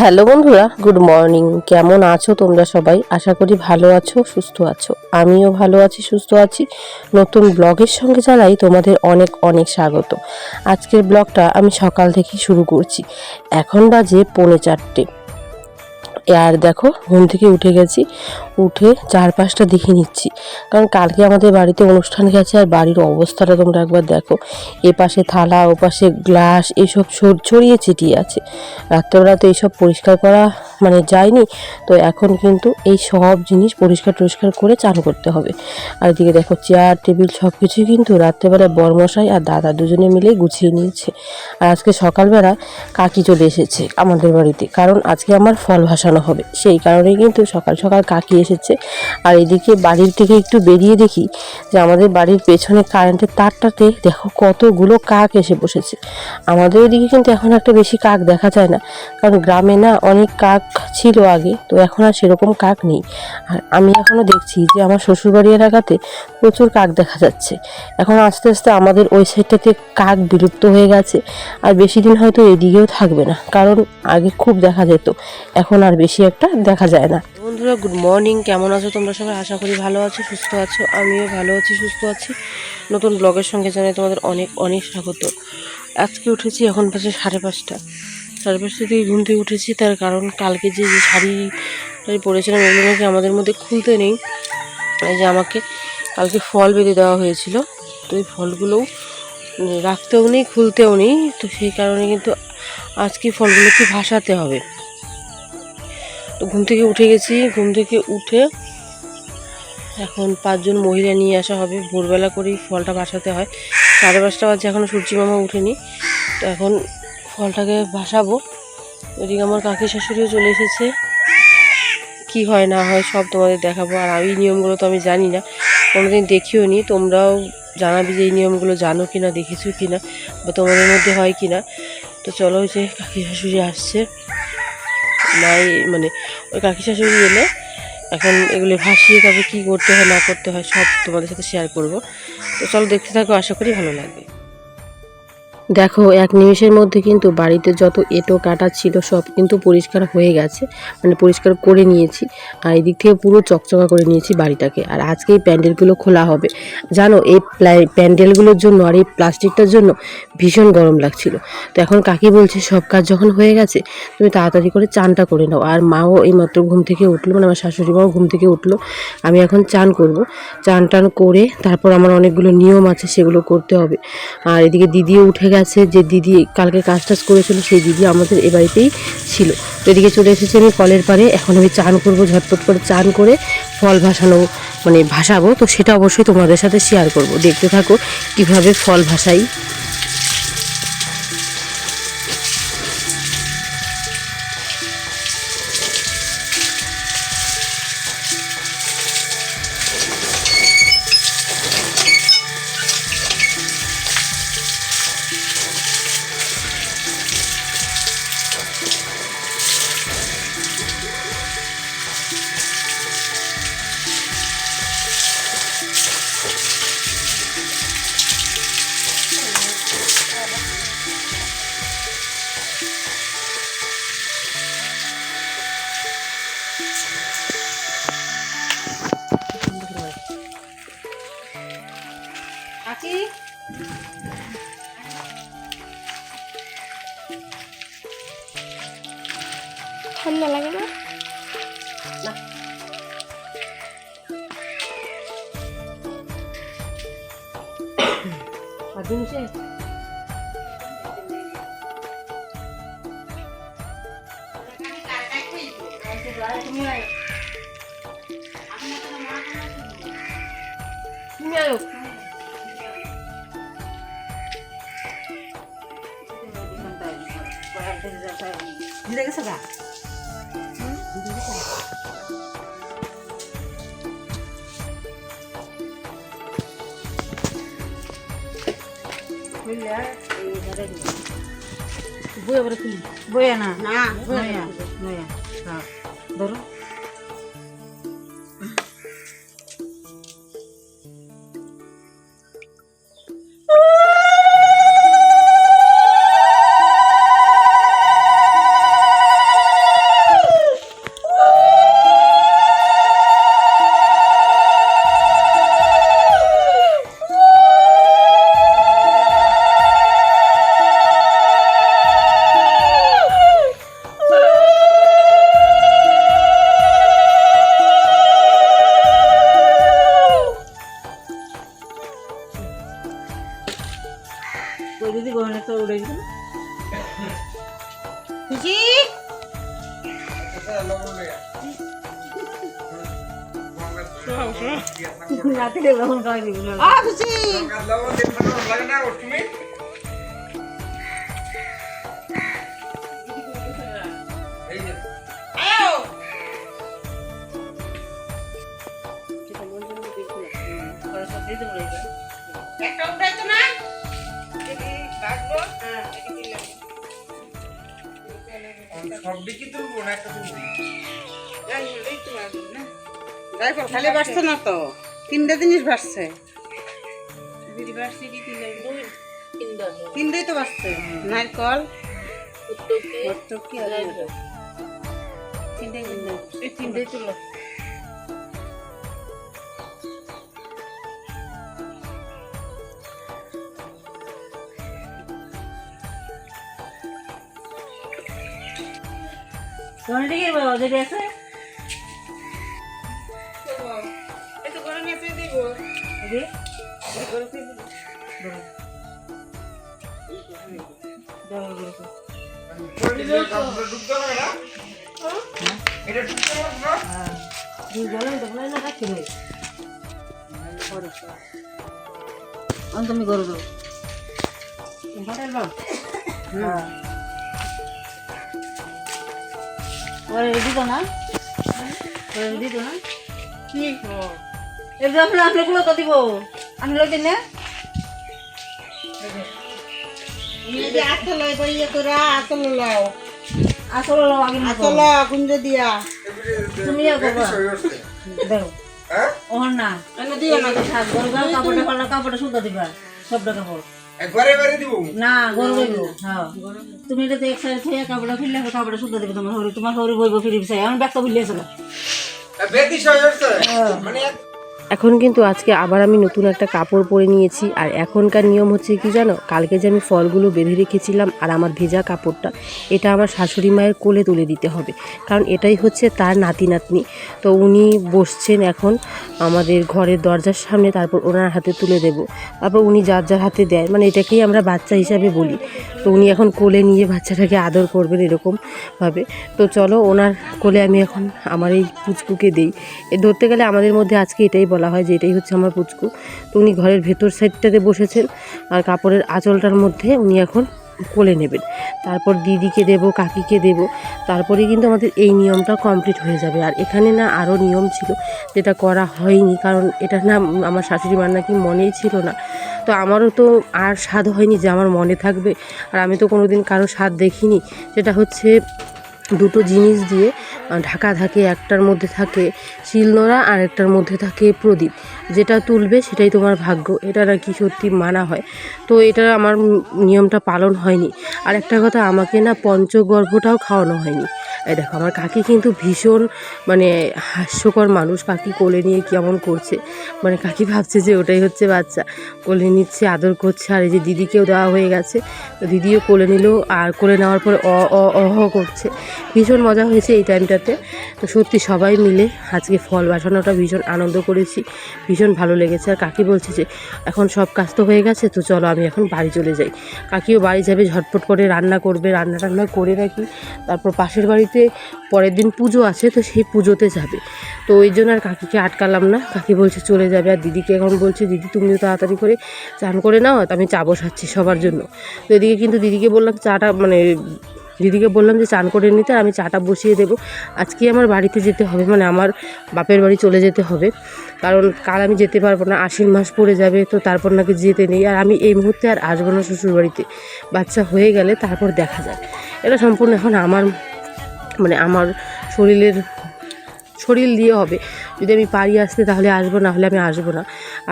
Hello বন্ধুরা, good morning. কেমন আছো তোমরা সবাই? আশা করি ভালো আছো, সুস্থ আছো। আমিও ভালো আছি, সুস্থ আছি। নতুন ব্লগের সঙ্গে জানাই তোমাদের অনেক অনেক স্বাগত। আজকের ব্লগটা আমি সকাল থেকে শুরু করছি। এখন বাজে পৌনে চারটে। আর দেখো, ঘুম থেকে উঠে গেছি। উঠে চারপাশটা দেখে নিচ্ছি। কারণ কালকে আমাদের বাড়িতে অনুষ্ঠান গেছে আর বাড়ির অবস্থাটা তোমরা একবার দেখো। এ পাশে থালা ও পাশে গ্লাস, এসব ছড়িয়ে ছিটিয়ে আছে। রাত্রেবেলা তো এইসব পরিষ্কার করা মানে যায়নি, তো এখন কিন্তু এই সব জিনিস পরিষ্কার টরিষ্কার করে চান করতে হবে। আর এদিকে দেখো চেয়ার, টেবিল সব কিছুই কিন্তু রাত্রেবেলায় বরমশাই আর দাদা দুজনে মিলে গুছিয়ে নিয়েছে। আর আজকে সকালবেলা কাকি চলে এসেছে আমাদের বাড়িতে, কারণ আজকে আমার ফল ভাসানো হবে। সেই কারণেই কিন্তু সকাল সকাল কাকি এসেছে। আর এদিকে বাড়ির থেকে একটু বেরিয়ে দেখি যে আমাদের বাড়ির পেছনে কারেন্টের তারটাতে দেখো কতগুলো কাক এসে বসেছে। আমাদের এদিকে কিন্তু এখন একটা বেশি কাক দেখা যায় না, কারণ গ্রামে না অনেক কাক ছিল আগে, তো এখন আর সেরকম কাক নেই। আর আমি এখনও দেখছি যে আমার শ্বশুরবাড়ি এলাকাতে প্রচুর কাক দেখা যাচ্ছে। এখন আস্তে আস্তে আমাদের ওই সাইডটাতে কাক বিলুপ্ত হয়ে গেছে, আর বেশি দিন হয়তো এদিকেও থাকবে না, কারণ আগে খুব দেখা যেত, এখন আর বেশি একটা দেখা যায় না। বন্ধুরা গুড মর্নিং কেমন আছো তোমরা সবাই? আশা করি ভালো আছো, সুস্থ আছো। আমিও ভালো আছি, সুস্থ আছি। নতুন ব্লগের সঙ্গে জানাই তোমাদের অনেক অনেক স্বাগত। আজকে উঠেছি এখন বাজে সাড়ে পাঁচটা। সাড়ে পাঁচটা থেকে ঘুম থেকে উঠেছি, তার কারণ কালকে যে যে শাড়ি পরেছিলাম, এগুলো নাকি আমাদের মধ্যে খুলতে নেই। এই যে আমাকে কালকে ফল বেঁধে দেওয়া হয়েছিল, তো এই ফলগুলোও রাখতেও নেই, খুলতেও নেই, তো সেই কারণে কিন্তু আজকে ফলগুলোকে ভাসাতে হবে। তো ঘুম থেকে উঠে গেছি। ঘুম থেকে উঠে এখন পাঁচজন মহিলা নিয়ে আসা হবে। ভোরবেলা করেই ফলটা ভাসাতে হয়। সাড়ে পাঁচটা বাজে এখনও সূর্যি মামা উঠেনি তো এখন ফলটাকে ভাসাবো ওইদিকে আমার কাকি শাশুড়িও চলে এসেছে। কি হয় না হয় সব তোমাদের দেখাবো। আর আমি নিয়মগুলো তো আমি জানি না। কোনোদিন দেখিও নি। তোমরাও জানাবি যে এই নিয়মগুলো জানো কি না দেখেছ কি না বা তোমাদের মধ্যে হয় কি না তো চলো যে কাকি শাশুড়ি আসছে। নাই মানে ওই কাকি শাশুড়ি এলে এখন এগুলো ভাসিয়ে তবে কী করতে হয়, না করতে হয় সব তোমাদের সাথে শেয়ার করব। তো চলো দেখতে থাকো, আশা করি ভালো লাগবে। দেখো, এক নিমিষের মধ্যে কিন্তু বাড়িতে যত এঁটো কাটা ছিল সব কিন্তু পরিষ্কার হয়ে গেছে। মানে পরিষ্কার করে নিয়েছি। আর এদিক থেকে পুরো চকচকা করে নিয়েছি বাড়িটাকে। আর আজকে এই প্যান্ডেলগুলো খোলা হবে। জানো, এই প্যান্ডেলগুলোর জন্য আর এই প্লাস্টিকটার জন্য ভীষণ গরম লাগছিল। তো এখন কাকি বলছে, সব কাজ যখন হয়ে গেছে, তুমি তাড়াতাড়ি করে চানটা করে নাও। আর মাও এইমাত্র ঘুম থেকে উঠল মানে আমার শাশুড়ি মাও ঘুম থেকে উঠল। আমি এখন চান করব। চান টান করে তারপর আমার অনেকগুলো নিয়ম আছে, সেগুলো করতে হবে। আর এদিকে দিদিও উঠে গেছে। যে দিদি কালকে কাজ টাজ করেছিল, সেই দিদি আমাদের এ বাড়িতেই ছিল। তো এদিকে চলে এসেছি আমি কলের পারে এখন আমি চান করব, ঝটপট করে চান করে ফল ভাসানো মানে ভাসাবো। তো সেটা অবশ্যই তোমাদের সাথে শেয়ার করব। দেখতে থাকো কীভাবে ফল ভাসাই। ঠান্ডা লাগে না? তুমি আয়ো। ভিজে গেছে গা বই আবার খুলি বইয়া না না বইয়া বইয়া খালি বাড়ছে না তো? তিনটা জিনিস বাড়ছে। তিনটাই তো বাড়ছে। নারকল আর এটা। তিনটাই তিনটাই। তিনটাই তুলো। সোনাটিকে বাবা যেটা আছে তো তুমি হোটেল বাবা হ্যাঁ। ওরে দিত না? ওরে দিত না? কি? এবার আপনি আপনি গুলো তো দিব। আমি লই দিন না। আসলে ইয়ে করে আসলে লও। আসলে লও আগে আসলে গুঞ্জ দিয়া। তুমি ইয়ে করবা দেখো। ওহন না এনে দিও না। কাপড়টা কাপড়টা সুতা দিবা সবটা কাপড় একবারে এবারে দিব? না গরু হ্যাঁ তুমি এটা এক সাইড থেকে কাপড়টা ফিরলে কাপড় দিবে তোমার হরি তোমার হরি বইব ফিরি চাই। আমি ব্যাগটা বুঝলে বেদি সই মানে এখন কিন্তু আজকে আবার আমি নতুন একটা কাপড় পরে নিয়েছি, আর এখনকার নিয়ম হচ্ছে কি জানো? কালকে যে আমি ফলগুলো বেঁধে রেখেছিলাম আর আমার ভেজা কাপড়টা, এটা আমার শাশুড়ি মায়ের কোলে তুলে দিতে হবে। কারণ এটাই হচ্ছে তার নাতি নাতনি তো উনি বসছেন এখন আমাদের ঘরের দরজার সামনে, তারপর ওনার হাতে তুলে দেব। তারপর উনি যার যার হাতে দেয় মানে এটাকেই আমরা বাচ্চা হিসাবে বলি। তো উনি এখন কোলে নিয়ে বাচ্চাটাকে আদর করবেন এরকমভাবে তো চলো ওনার কোলে আমি এখন আমার এই পুচকুকে দিই। এ ধরতে গেলে আমাদের মধ্যে আজকে এটাই বলা হয় যে এটাই হচ্ছে আমার পুচকু। তো উনি ঘরের ভেতর সাইডটাতে বসেছেন আর কাপড়ের আঁচলটার মধ্যে উনি এখন কোলে নেবেন। তারপর দিদিকে দেব, কাকিকে দেব। তারপরে কিন্তু আমাদের এই নিয়মটা কমপ্লিট হয়ে যাবে। আর এখানে না আরও নিয়ম ছিল যেটা করা হয়নি, কারণ এটা না আমার শাশুড়ি মার নাকি মনেই ছিল না। তো আমারও তো আর স্বাদ হয়নি যে আমার মনে থাকবে। আর আমি তো কোনোদিন কারও স্বাদ দেখিনি। যেটা হচ্ছে দুটো জিনিস দিয়ে ঢাকা থাকে, একটার মধ্যে থাকে শিলনোড়া আর একটার মধ্যে থাকে প্রদীপ। যেটা তুলবে সেটাই তোমার ভাগ্য। এটা নাকি সত্যি মানা হয়। তো এটা আমার নিয়মটা পালন হয়নি। আর একটা কথা, আমাকে না পঞ্চগর্ভটাও খাওয়ানো হয়নি। এই দেখো, আমার কাকি কিন্তু ভীষণ মানে হাস্যকর মানুষ। কাকি কোলে নিয়ে কেমন করছে। মানে কাকি ভাবছে যে ওটাই হচ্ছে বাচ্চা। কোলে নিচ্ছে, আদর করছে, আর এই যে দিদিকেও দেওয়া হয়ে গেছে। তো দিদিও কোলে নিল, আর কোলে নেওয়ার পরে অ অ অহ করছে। ভীষণ মজা হয়েছে এই টাইমটাতে। তো সত্যি সবাই মিলে আজকে ফল বাসানোটা ভীষণ আনন্দ করেছি। ভীষণ ভালো লেগেছে। আর কাকি বলছে যে, এখন সব কাজ তো হয়ে গেছে, তো চলো আমি এখন বাড়ি চলে যাই। কাকিও বাড়ি যাবে, ঝটপট করে রান্না করবে। রান্না টান্না করে রাখি তারপর পাশের বাড়িতে পরের দিন পুজো আছে, তো সেই পুজোতে যাবে। তো ওই জন্য আর কাকিকে আটকালাম না। কাকি বলছে, চলে যাবে। আর দিদিকে এখন বলছে, দিদি, তুমিও তাড়াতাড়ি করে চান করে নাও, আমি চা বসাচ্ছি সবার জন্য। তো এদিকে কিন্তু দিদিকে বললাম, চাটা মানে দিদিকে বললাম যে চান করে নিতে, আমি চাটা বসিয়ে দেবো। আজকে আমার বাড়িতে যেতে হবে মানে আমার বাপের বাড়ি চলে যেতে হবে। কারণ কাল আমি যেতে পারব না, আশ্বিন মাস পড়ে যাবে, তো তারপর নাকি যেতে নেই। আর আমি এই মুহূর্তে আর আসব না শ্বশুর বাড়িতে বাচ্চা হয়ে গেলে তারপর দেখা যায় এটা সম্পূর্ণ এখন আমার মানে আমার শরীরের শরীর দিয়ে হবে। যদি আমি পারি আসতে তাহলে আসব, না হলে আমি আসব না।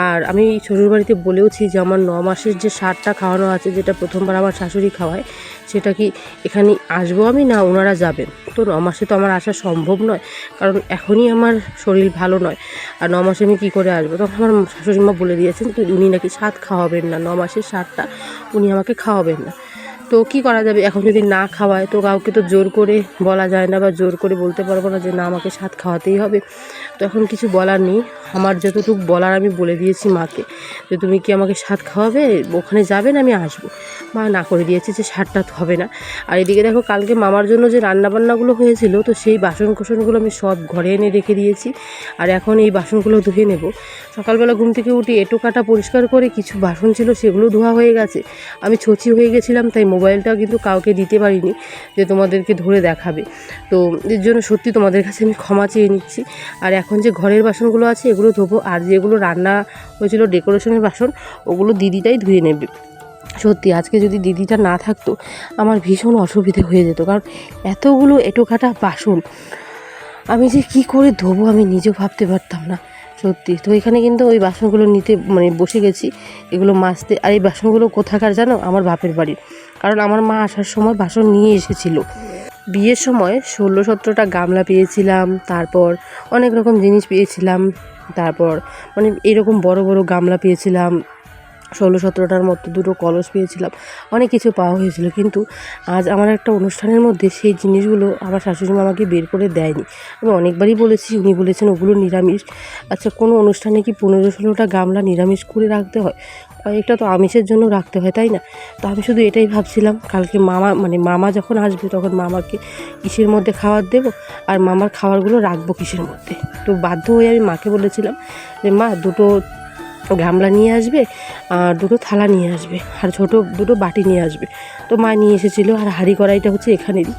আর আমি শ্বশুর বাড়িতে বলেওছি যে আমার ন মাসের যে সারটা খাওয়ানো আছে, যেটা প্রথমবার আমার শাশুড়ি খাওয়ায়, সেটা কি এখানে আসব আমি, না ওনারা যাবেন? তো ন মাসে তো আমার আসা সম্ভব নয়, কারণ এখনই আমার শরীর ভালো নয়। আর ন মাসে আমি কী করে আসব? তখন আমার শাশুড়ি মা বলে দিয়েছেন উনি নাকি স্বাদ খাওয়াবেন না, ন মাসের সারটা উনি আমাকে খাওয়াবেন না। তো কি করা যাবে? এখন যদি না খাওয়ায় তো কাউকে তো জোর করে বলা যায় না বা জোর করে বলতে পারব না যে না, আমাকে স্বাদ খাওয়াতেই হবে। তো এখন কিছু বলার নেই। আমার যতটুকু বলার আমি বলে দিয়েছি মাকে যে, তুমি কি আমাকে স্বাদ খাওয়াবে? ওখানে যাবেন আমি আসব। মা না করে দিয়েছে যে, স্বাদটা তো হবে না। আর এদিকে দেখো, কালকে মামার জন্য যে রান্নাবান্নাগুলো হয়েছিল, তো সেই বাসন কোসনগুলো আমি সব ঘরে এনে রেখে দিয়েছি। আর এখন এই বাসনগুলো ধুয়ে নেব। সকালবেলা ঘুম থেকে উঠে এটো কাটা পরিষ্কার করে কিছু বাসন ছিল, সেগুলো ধোয়া হয়ে গেছে। আমি ছচি হয়ে গেছিলাম, তাই মোবাইলটা কিন্তু কাউকে দিতে পারিনি যে, তোমাদেরকে ধরে দেখাবে। তো এর জন্য সত্যি তোমাদের কাছে আমি ক্ষমা চেয়ে নিচ্ছি। আর এখন যে ঘরের বাসনগুলো আছে, এগুলো ধোবো। আর যেগুলো রান্না হয়েছিল ডেকোরেশনের বাসন, ওগুলো দিদিটাই ধুয়ে নেবে। সত্যি, আজকে যদি দিদিটা না থাকতো, আমার ভীষণ অসুবিধে হয়ে যেত। কারণ এতগুলো এটোকাটা বাসন, আমি যে কি করে ধোবো আমি নিজেও ভাবতে পারতাম না। সত্যি, তো এখানে কিন্তু ওই বাসনগুলো নিতে মানে বসে গেছি। এগুলো মাজতে, আর এই বাসনগুলো কোথাকার জানো? আমার বাপের বাড়ির। কারণ আমার মা আসার সময় বাসন নিয়ে এসেছিল। বিয়ের সময় ষোলো সতেরোটা গামলা পেয়েছিলাম, তারপর অনেক রকম জিনিস পেয়েছিলাম, তারপর মানে এরকম বড় বড় গামলা পেয়েছিলাম, ষোলো সতেরোটার মতো দুটো কলস পেয়েছিলাম, অনেক কিছু পাওয়া হয়েছিল। কিন্তু আজ আমার একটা অনুষ্ঠানের মধ্যে সেই জিনিসগুলো আমার শাশুড়ি মা আমাকে বের করে দেয়নি। আমি অনেকবারই বলেছি, উনি বলেছেন ওগুলো নিরামিষ। আচ্ছা কোনো অনুষ্ঠানে কি পনেরো ষোলোটা গামলা নিরামিষ করে রাখতে হয়? কয়েকটা তো আমিষের জন্য রাখতে হয়, তাই না? তো আমি শুধু এটাই ভাবছিলাম, কালকে মামা মানে মামা যখন আসবে তখন মামাকে কিসের মধ্যে খাবার দেব আর মামার খাবারগুলো রাখব কিসের মধ্যে? তো বাধ্য হয়ে আমি মাকে বলেছিলাম যে, মা, দুটো গামলা নিয়ে আসবে, আর দুটো থালা নিয়ে আসবে, আর ছোটো দুটো বাটি নিয়ে আসবে। তো মা নিয়ে এসেছিল, আর হাঁড়ি কড়াইটা হচ্ছে এখানেরই।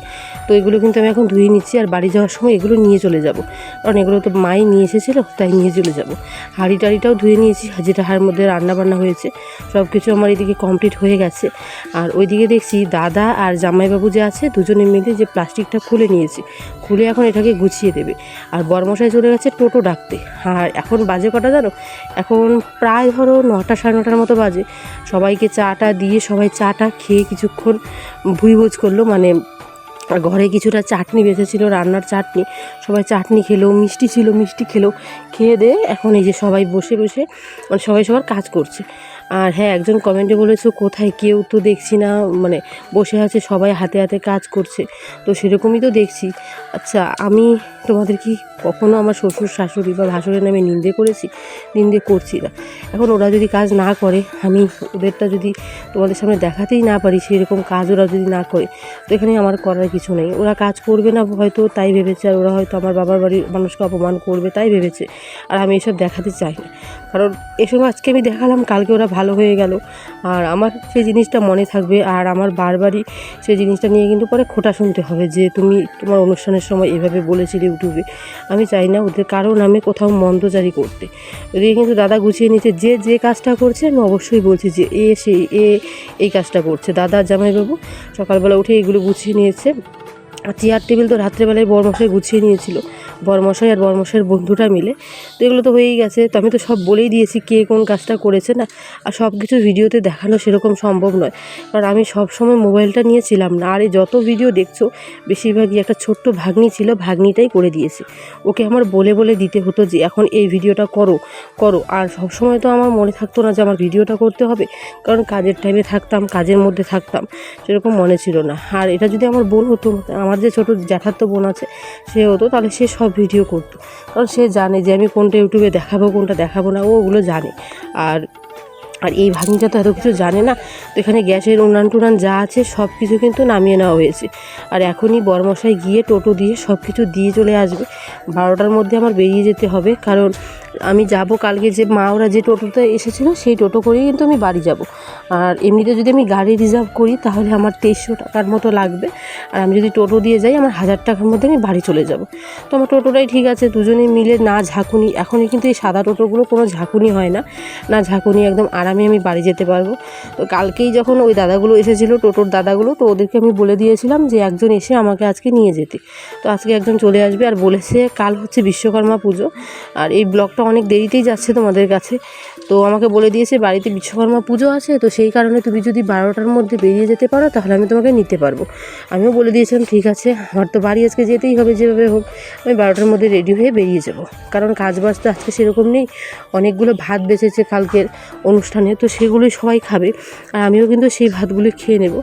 তো এগুলো কিন্তু আমি এখন ধুয়ে নিচ্ছি, আর বাড়ি যাওয়ার সময় এগুলো নিয়ে চলে যাব। কারণ এগুলো তো মাই নিয়ে এসেছিল, তাই নিয়ে চলে যাব। হাঁড়ি টাড়িটাও ধুয়ে নিয়েছি যেটা হাড়ের মধ্যে রান্না বান্না হয়েছে সব কিছু আমার এদিকে কমপ্লিট হয়ে গেছে। আর ওইদিকে দেখছি দাদা আর জামাইবাবু যে আছে, দুজনে মিলে যে প্লাস্টিকটা খুলে নিয়েছি, খুলে এখন এটাকে গুছিয়ে দেবে। আর বরমশাই চলে গেছে টোটো ডাকতে। আর এখন বাজে কটা জানো? এখন প্রায় ধরো নটা সাড়ে নটার মতো বাজে। সবাইকে চাটা দিয়ে সবাই চাটা খেয়ে কিছুক্ষণ ভুইভোজ করল মানে ঘরে কিছুটা চাটনি বেঁধেছিল, রান্নার চাটনি। সবাই চাটনি খেলো, মিষ্টি ছিল, মিষ্টি খেলো। খেয়ে দিয়ে এখন এই যে সবাই বসে বসে মানে সবাই সবার কাজ করছে। আর হ্যাঁ একজন কমেন্টে বলেছ, কোথায় কেউ তো দেখছি না মানে বসে আছে, সবাই হাতে হাতে কাজ করছে। তো সেরকমই তো দেখছি। আচ্ছা আমি তোমাদের কি কখনো আমার শ্বশুর শাশুড়ি বা ভাসুরের নামে নিন্দে করেছি? নিন্দে করছি না। এখন ওরা যদি কাজ না করে, আমি ওদেরটা যদি তোমাদের সামনে দেখাতেই না পারি, সেরকম কাজ ওরা যদি না করে, তো এখানে আমার করার কিছু নেই। ওরা কাজ করবে না, হয়তো তাই ভেবেছে, আর ওরা হয়তো আমার বাবার বাড়ির মানুষকে অপমান করবে, তাই ভেবেছে। আর আমি এসব দেখাতে চাই না। কারণ এসব আজকে আমি দেখালাম, কালকে ওরা ভালো হয়ে গেল। আর আমার সেই জিনিসটা মনে থাকবে। আর আমার বারবারই সেই জিনিসটা নিয়ে কিন্তু পরে খোটা শুনতে হবে যে তুমি তোমার অনুষ্ঠানের সময় এভাবে বলেছিলে ইউটিউবে। আমি চাই না ওদের কারও নামে কোথাও মন্দজারি করতে। ওদিকে কিন্তু দাদা গুছিয়ে নিচ্ছে যে যে কাজটা করছে আমি অবশ্যই বলছি যে এ সেই এ এই কাজটা করছে। দাদা, জামাইবাবু সকালবেলা উঠে এগুলো গুছিয়ে নিয়েছে। আর চেয়ার টেবিল তো রাত্রেবেলায় বড় বরমশাই গুছিয়ে নিয়েছিল। বরমশাই আর বরমশাইয়ের বন্ধুটা মিলে। তো এগুলো তো হয়েই গেছে। তো আমি তো সব বলেই দিয়েছি কে কোন কাজটা করেছে না। আর সব কিছু ভিডিওতে দেখানো সেরকম সম্ভব নয়। কারণ আমি সব সময় মোবাইলটা নিয়েছিলাম না। আর এই যত ভিডিও দেখছ, বেশিরভাগই একটা ছোট্ট ভাগ্নি ছিল। ভাগ্নিটাই করে দিয়েছে। ওকে আমার বলে বলে দিতে হতো যে, এখন এই ভিডিওটা করো করো। আর সব সময় তো আমার মনে থাকতো না যে, আমার ভিডিওটা করতে হবে। কারণ কাজের টাইমে থাকতাম, কাজের মধ্যে থাকতাম। সেরকম মনে ছিল না। আর এটা যদি আমার বোন হতো, আমার যে ছোটো জ্যাঠাতো বোন আছে, সে হতো, তাহলে সে সব ভিডিও করতো। কারণ সে জানে যে আমি কোনটা ইউটিউবে দেখাবো, কোনটা দেখাবো না, ও ওগুলো জানে। আর আর এই ভাগিনটা তো এত কিছু জানে না। তো এখানে গ্যাসের উনান টুনান যা আছে সব কিছু কিন্তু নামিয়ে নেওয়া হয়েছে। আর এখনই বরমশায় গিয়ে টোটো দিয়ে সব কিছু দিয়ে চলে আসবে। বারোটার মধ্যে আমার বেরিয়ে যেতে হবে। কারণ আমি যাব কালকে যে মা ওরা যে টোটোতে এসেছিল, সেই টোটো করেই কিন্তু আমি বাড়ি যাব। আর এমনিতে যদি আমি গাড়ি রিজার্ভ করি, তাহলে আমার তেইশশো টাকার মতো লাগবে। আর আমি যদি টোটো দিয়ে যাই, আমার হাজার টাকার মধ্যে আমি বাড়ি চলে যাব। তো আমার টোটোটাই ঠিক আছে দুজনে মিলে না ঝাঁকুনি, এখনই কিন্তু এই সাদা টোটোগুলো কোনো ঝাঁকুনি হয় না। না ঝাঁকুনি, একদম আরামে আমি বাড়ি যেতে পারব। তো কালকেই যখন ওই দাদাগুলো এসেছিল, টোটোর দাদাগুলো, তো ওদেরকে আমি বলে দিয়েছিলাম যে একজন এসে আমাকে আজকে নিয়ে যেতে। তো আজকে একজন চলে আসবে আর বলেছে কাল হচ্ছে বিশ্বকর্মা পুজো। আর এই ব্লগটা অনেক দেরিতেই যাচ্ছে তোমাদের কাছে। তো আমাকে বলে দিয়েছে, বাড়িতে বিশ্বকর্মা পুজো আছে, তো সেই কারণে তুমি যদি বারোটার মধ্যে বেরিয়ে যেতে পারো, তাহলে আমি তোমাকে নিতে পারব। আমিও বলে দিয়েছিলাম, ঠিক আছে, আমার তো বাড়ি আজকে যেতেই হবে, যেভাবে হোক, আমি বারোটার মধ্যে রেডি হয়ে বেরিয়ে যাব। কারণ কাজ বাজ তো আজকে সেরকম নেই, অনেকগুলো ভাত বেঁচেছে কালকের অনুষ্ঠানে, তো সেগুলোই সবাই খাবে, আর আমিও কিন্তু সেই ভাতগুলো খেয়ে নেব।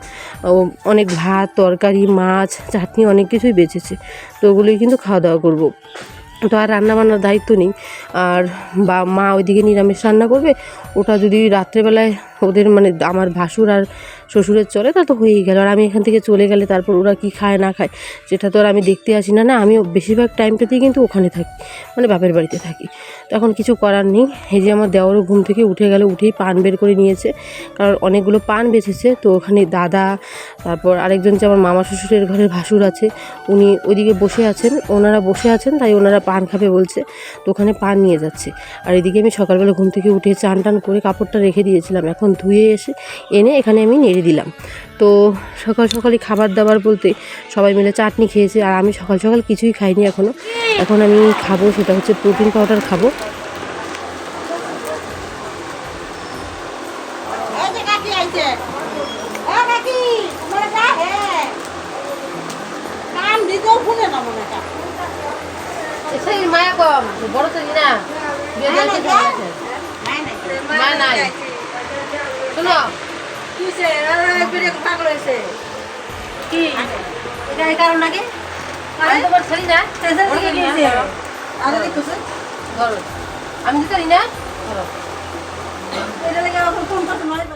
অনেক ভাত, তরকারি, মাছ, চাটনি, অনেক কিছুই বেঁচেছে, তো ওগুলোই কিন্তু খাওয়া দাওয়া করব। তো আর রান্না বান্নার দায়িত্ব নেই। আর বা মা ওইদিকে নিরামিষ রান্না করবে, ওটা যদি রাত্রেবেলায় ওদের মানে আমার ভাসুর আর শ্বশুরের চলে, তা তো হয়েই গেল। আর আমি এখান থেকে চলে গেলে তারপর ওরা কি খায়, না খায়, সেটা তো আর আমি দেখতে আসি না না আমি বেশিরভাগ টাইমটাতেই কিন্তু ওখানে থাকি মানে বাপের বাড়িতে থাকি। তখন কিছু করার নেই, এই যে আমার দেওয়ারও ঘুম থেকে উঠে গেল, উঠেই পান বের করে নিয়েছে, কারণ অনেকগুলো পান বেঁচেছে, তো ওখানে দাদা, তারপর আরেকজন যে আমার মামা শ্বশুরের ঘরের ভাসুর আছে, উনি ওইদিকে বসে আছেন, ওনারা বসে আছেন, তাই ওনারা পান খাবে বলছে, তো ওখানে পান নিয়ে যাচ্ছে। আর এদিকে আমি সকালবেলা ঘুম থেকে উঠে চান টান করে কাপড়টা রেখে দিয়েছিলাম, এখন ধুয়ে এসে এনে এখানে আমি নেড়ে দিলাম। তো সকাল সকালে খাবার দাবার বলতে সবাই মিলে চাটনি খেয়েছে আর আমি সকাল সকাল কিছুই খাইনি এখনও এখন আমি খাব সেটা হচ্ছে প্রোটিন পাউডার খাব। মনে হয়। মায়া কম বড় তো না। মা নাই। শোনো কিসে? বিরে পাগল হয়েছে। কি? এটা এই কারণ নাকি? আমি তোমার ছেড়ি না। আরে দেখছ আমি তো জানি না। এটা লাগে এখন ফোন করতে নয়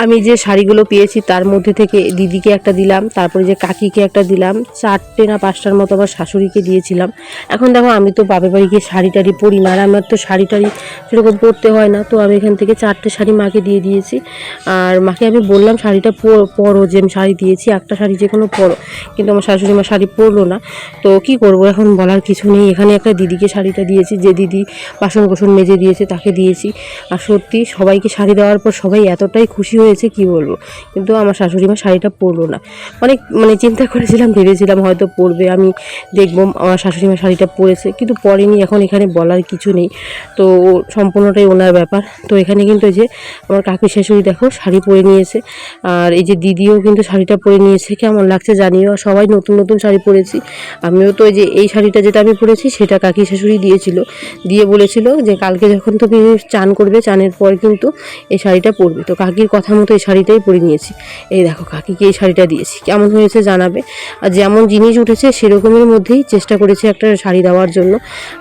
আমি যে শাড়িগুলো পেয়েছি, তার মধ্যে থেকে দিদিকে একটা দিলাম, তারপরে যে কাকিকে একটা দিলাম, চারটে না পাঁচটার মতো আমার শাশুড়িকে দিয়েছিলাম। এখন দেখো, আমি তো বাপের বাড়ি গিয়ে শাড়ি টাড়ি পরি না, আর আমার তো শাড়ি টাড়ি সেরকম পরতে হয় না, তো আমি এখান থেকে চারটে শাড়ি মাকে দিয়ে দিয়েছি। আর মাকে আমি বললাম, শাড়িটা পর- যে আমি শাড়ি দিয়েছি, একটা শাড়ি যে কোনো পরো। কিন্তু আমার শাশুড়ি মা শাড়ি পরলো না। তো কি করব, এখন বলার কিছু নেই। এখানে একটা দিদিকে শাড়িটা দিয়েছি, যে দিদি বাসন কোসন মেজে দিয়েছে, তাকে দিয়েছি। আর সত্যি সবাইকে শাড়ি দেওয়ার পর সবাই এতটাই খুশি হয়েছে, কি বলব? কিন্তু আমার শাশুড়ি মা শাড়িটা পরলো না। অনেক মানে চিন্তা করেছিলাম, ভেবেছিলাম হয়তো পরবে, আমি দেখব, আমার শাশুড়ি মা শাড়িটা পরেছে, কিন্তু পরেনি, এখন এখানে বলার কিছু নেই। তো সম্পূর্ণটাই ওনার ব্যাপার। তো এখানে কিন্তু এই যে আমার কাকি শাশুড়ি দেখো, শাড়ি পরে নিয়েছে, আর এই যে দিদিও কিন্তু শাড়িটা পরে নিয়েছে, কেমন লাগছে জানিও সবাই নতুন নতুন শাড়ি পরেছি। আমিও তো এই যে এই শাড়িটা যেটা আমি পরেছি, সেটা কাকি শাশুড়ি দিয়েছিল। দিয়ে বলেছিল যে, কালকে যখন তুমি চান করবে, চানের পর কিন্তু এই শাড়িটা পরবে। তো কাকির কথা মতো এই শাড়িটাই পরে নিয়েছি। এই দেখো কাকিকে এই শাড়িটা দিয়েছি, কেমন হয়েছে জানাবে? আর যেমন জিনিস উঠেছে সেরকমের মধ্যেই চেষ্টা করেছি একটা শাড়ি দেওয়ার জন্য।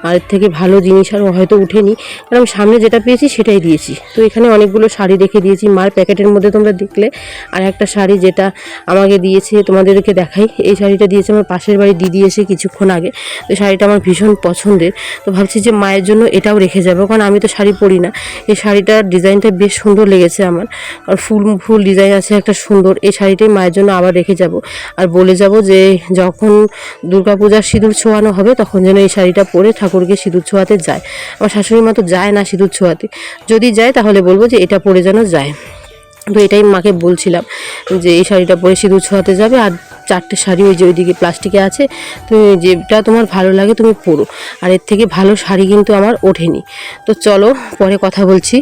আর এর থেকে ভালো জিনিস আর হয়তো উঠেনি। কারণ সামনে যেটা পেয়েছি সেটাই দিয়েছি। তো এখানে অনেকগুলো শাড়ি রেখে দিয়েছি। মার প্যাকেটের মধ্যে তোমরা দেখলে আর একটা শাড়ি যেটা আমাকে দিয়েছে, তোমাদেরকে দেখাই। এই শাড়িটা দিয়েছে আমার পাশের বাড়ি দিদি এসে কিছুক্ষণ আগে। তো শাড়িটা আমার ভীষণ পছন্দের। তো ভাবছি যে মায়ের জন্য এটাও রেখে যাব। কারণ আমি তো শাড়ি পরি না। এই শাড়িটার ডিজাইনটা বেশ সুন্দর লেগেছে আমার। আর ফুল ফুল ডিজাইন আছে, একটা সুন্দর এই শাড়িটাই মায়ের জন্য আবার রেখে যাব। আর বলে যাব যে যখন দুর্গাপূজার সিঁদুর ছোঁয়ানো হবে, তখন যেন এই শাড়িটা পরে ঠাকুরকে সিঁদুর ছোঁয়াতে যায়। আমার শাশুড়ি মা তো যায় না সিঁদুর ছোঁয়াতে। যদি যায়, তাহলে বলব যে এটা পরে যেন যায়। তো এটাই মাকে বলছিলাম যে এই শাড়িটা পরে সিঁদুর ছোঁয়াতে যাবে, আর চারটে শাড়ি ওই যে ওইদিকে প্লাস্টিকে আছে তুমি যেটা তোমার ভালো লাগে তুমি পরো। আর এর থেকে ভালো শাড়ি কিন্তু আমার ওঠেনি। তো চলো পরে কথা বলছি।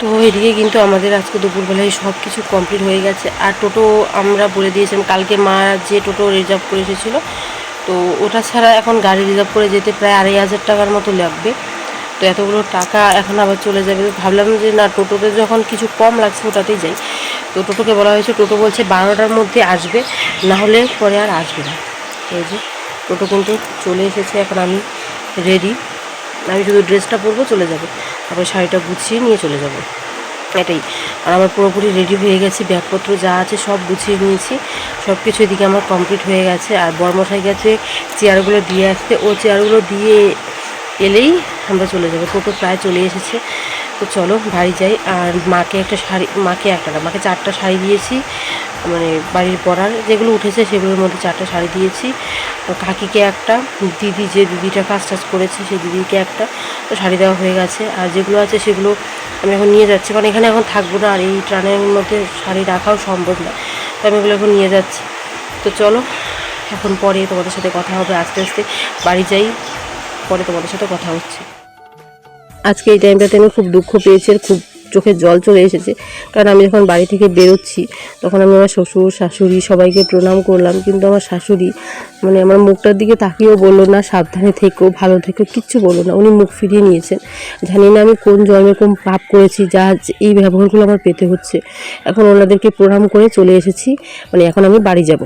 তো এদিকে কিন্তু আমাদের আজকে দুপুরবেলায় সব কিছু কমপ্লিট হয়ে গেছে। আর টোটো আমরা বলে দিয়েছিলাম, কালকে মা যে টোটো রিজার্ভ করে এসেছিল, তো ওটা ছাড়া এখন গাড়ি রিজার্ভ করে যেতে প্রায় আড়াই হাজার টাকার মতো লাগবে। তো এতগুলো টাকা এখন আবার চলে যাবে। ভাবলাম যে না, টোটোতে যখন কিছু কম লাগছে ওটাতেই যাই। তো টোটোকে বলা হয়েছে, টোটো বলছে বারোটার মধ্যে আসবে, না হলে পরে আর আসবে না। এই যে টোটো কিন্তু চলে এসেছে, এখন আমি রেডি আমি শুধু ড্রেসটা পরবো, চলে যাব। তারপরে শাড়িটা গুছিয়ে নিয়ে চলে যাব। এটাই। আর আমার পুরোপুরি রেডি হয়ে গেছে, ব্যাগপত্র যা আছে সব গুছিয়ে নিয়েছি। সব কিছু এদিকে আমার কমপ্লিট হয়ে গেছে। আর বর্মশাই গেছে চেয়ারগুলো দিয়ে আসতে। ও চেয়ারগুলো দিয়ে এলেই আমরা চলে যাব। টোটো প্রায় চলে এসেছে। তো চলো বাড়ি যাই। আর মাকে একটা শাড়ি, মাকে একটা না, মাকে চারটা শাড়ি দিয়েছি মানে বাড়ির পরার। যেগুলো উঠেছে সেগুলোর মধ্যে চারটা শাড়ি দিয়েছি। কাকিকে একটা, দিদি যে দিদিটা কাজ টাজ করেছে সেই দিদিকে একটা, তো শাড়ি দেওয়া হয়ে গেছে। আর যেগুলো আছে সেগুলো আমি এখন নিয়ে যাচ্ছি। কারণ এখানে এখন থাকব না, আর এই ট্রানের মধ্যে শাড়ি রাখাও সম্ভব না। তো আমি এগুলো এখন নিয়ে যাচ্ছি। তো চলো, এখন পরে তোমাদের সাথে কথা হবে। আস্তে আস্তে বাড়ি যাই, পরে তোমাদের সাথে কথা হচ্ছে। আজকে এই টাইমটাতে আমি খুব দুঃখ পেয়েছি আর খুব চোখে জল চলে এসেছে। কারণ আমি যখন বাড়ি থেকে বেরোচ্ছি, তখন আমি আমার শ্বশুর, শাশুড়ি সবাইকে প্রণাম করলাম। কিন্তু আমার শাশুড়ি মানে আমার মুখটার দিকে তাকিয়েও বলল না, সাবধানে থেকো, ভালো থেকো, কিচ্ছু বলল না। উনি মুখ ফিরিয়ে নিয়েছেন। জানি না আমি কোন জন্মে কোন পাপ করেছি, যা এই ব্যবহারগুলো আমার পেতে হচ্ছে। এখন ওনাদেরকে প্রণাম করে চলে এসেছি। মানে এখন আমি বাড়ি যাব।